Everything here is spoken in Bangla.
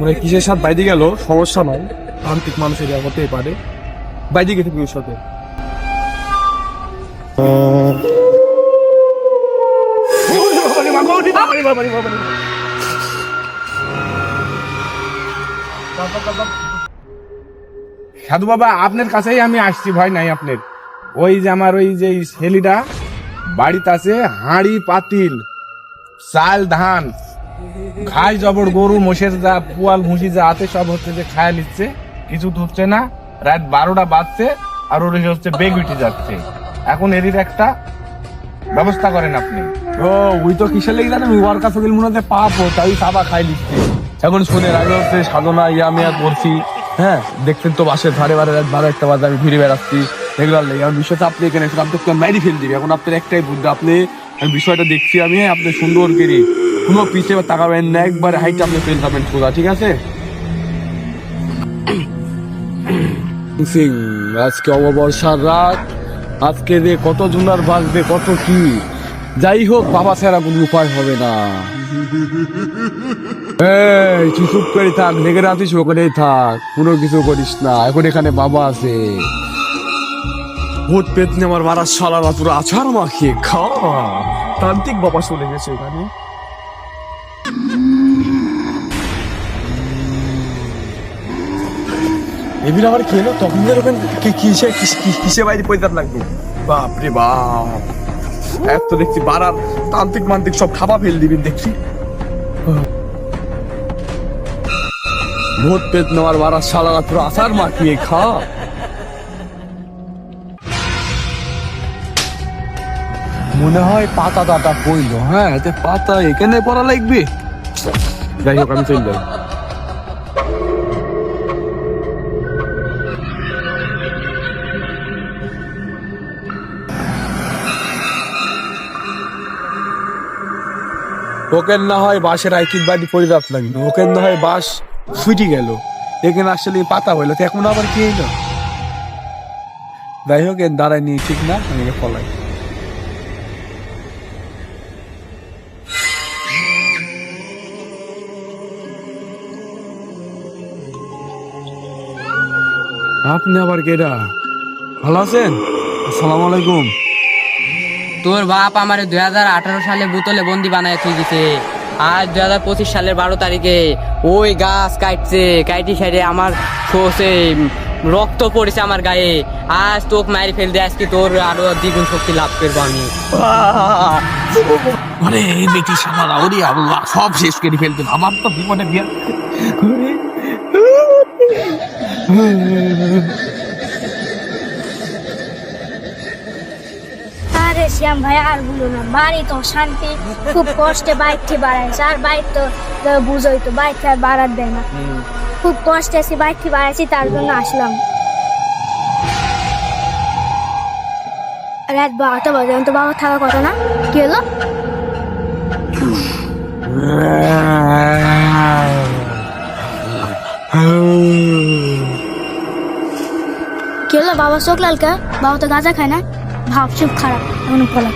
মানে কিসের সাথে বাইরে গেল? সমস্যা নাই তান্ত্রিক মানুষের যা হতেই পারে। বাইরে গেছে বিয়ের সাথে। সাধু বাবা, আপনার কাছেই আমি আসছি, ভয় নাই আপনার। ওই যে আমার ওই যে ছেলিটা, বাড়িতে আছে হাঁড়ি পাতিল, চাল ধান। খাই জবর গরু মোষের যা পুয়াল ভুসি যা আছে সব হচ্ছে যে খায় নিচ্ছে। কিছু ধরছে না রাত বারোটা বাজছে আর ওর হচ্ছে বেগ উঠে যাচ্ছে। এখন এরই একটা ব্যবস্থা করেন আপনি। ও ওই তো কিসের লেগে জানেন? ওর কাছে গেলে মনে হচ্ছে পাবো তাই সাবা খাই লিখছে এখন শুনে আগে হচ্ছে সাধনা ইয়া মিয়া করছি। হ্যাঁ দেখছেন তো বাসের ধারে বারে রাত বারো একটা বাজে আমি ঘুরে বেড়াচ্ছি। এগুলোর লেগে। এখন বিষয়টা আপনি এখানে এসে আপনি মেরি ফেল দিবি এখন আপনার একটাই বুদ্ধি আপনি বিষয়টা দেখছি আমি আপনি সুন্দর করে কোনো পিছিয়ে তাকাবেন না, একবার হাইট আপনি ফেল যাবেন সোজা ঠিক আছে? সিং, আজকে অববর্ষার রাত, আজকে যে কত জুনার বাজবে, কত কি? যাই হোক, বাবা ছাড়া কোনো উপায় হবে না। এই, তুই চুপ করে থাক, লেগে রাতিস ওখানেই থাক, কোনো কিছু করিস না, এখন এখানে বাবা আছে। ভূত পেতনি আমার মারা শালারা তোরা আছাড় মাখিয়ে খা। তান্ত্রিক বাবা চলে গেছে এখানে। এবির আবার খেলো তখন কি- কিসে কিসে বাইরে পয়দার লাগবে বাপরে বাপ। এত দেখছি বাড়ার তান্ত্রিক মান্ত্রিক সব খাবা ফেল দিবেন দেখছি। ভূত পেত নেওয়ার বাড়ার শালারা পুরো আসার মাখিয়ে খা। মনে হয় পাতা টাটা পইলো হ্যাঁ এতে পাতা এখানে পড়া লাগবে। যাই হোক, আমি চলে যাই। ওকেন না হয় বাঁশের আইকির বাড়ি পরিদাপ লাগল ওকেন না হয় বাঁশ ফুটি গেল। এখানে আসলে পাতা হইল, তো এখন আবার কি হইল? যাই হোক, এর দাঁড়ায় নিয়ে ঠিক না, আমি একে আপনি আবার কেডা? ভালো আছেন? আসসালামু আলাইকুম। তোর বাপ আমার দুই হাজার আঠারো সালে বোতলে বন্দি বানায় তুই দিছে। আজ দুই হাজার পঁচিশ সালের বারো তারিখে ওই গাছ কাটছে কাইটি সাইডে আমার শোষে রক্ত পড়েছে আমার গায়ে। আজ তোকে মারি ফেল দিয়ে আজকে তোর আরও দ্বিগুণ শক্তি লাভ করব আমি। আরে এই বেটি সামারা ওরে আল্লাহ সব শেষ করে ফেলতেন আমার তো বিপদে বিয়া আরে শ্যাম ভাই আর বলো না বাড়ি তো শান্তি খুব কষ্টে বাইক থেকে বাড়াইছে আর বাইক তো বুঝোই তো বাইক আর বাড়ার দেয় না। খুব কষ্টে আছি বাইক থেকে বাড়াইছি তার জন্য আসলাম। রাত বারোটা বাজে তো বাবা থাকার কথা না? কি হলো? কি হলো বাবা? চোখ লালকা বাবা তো গাঁজা খায় না? ভাব, চুপ, খারাপ। এমন বলে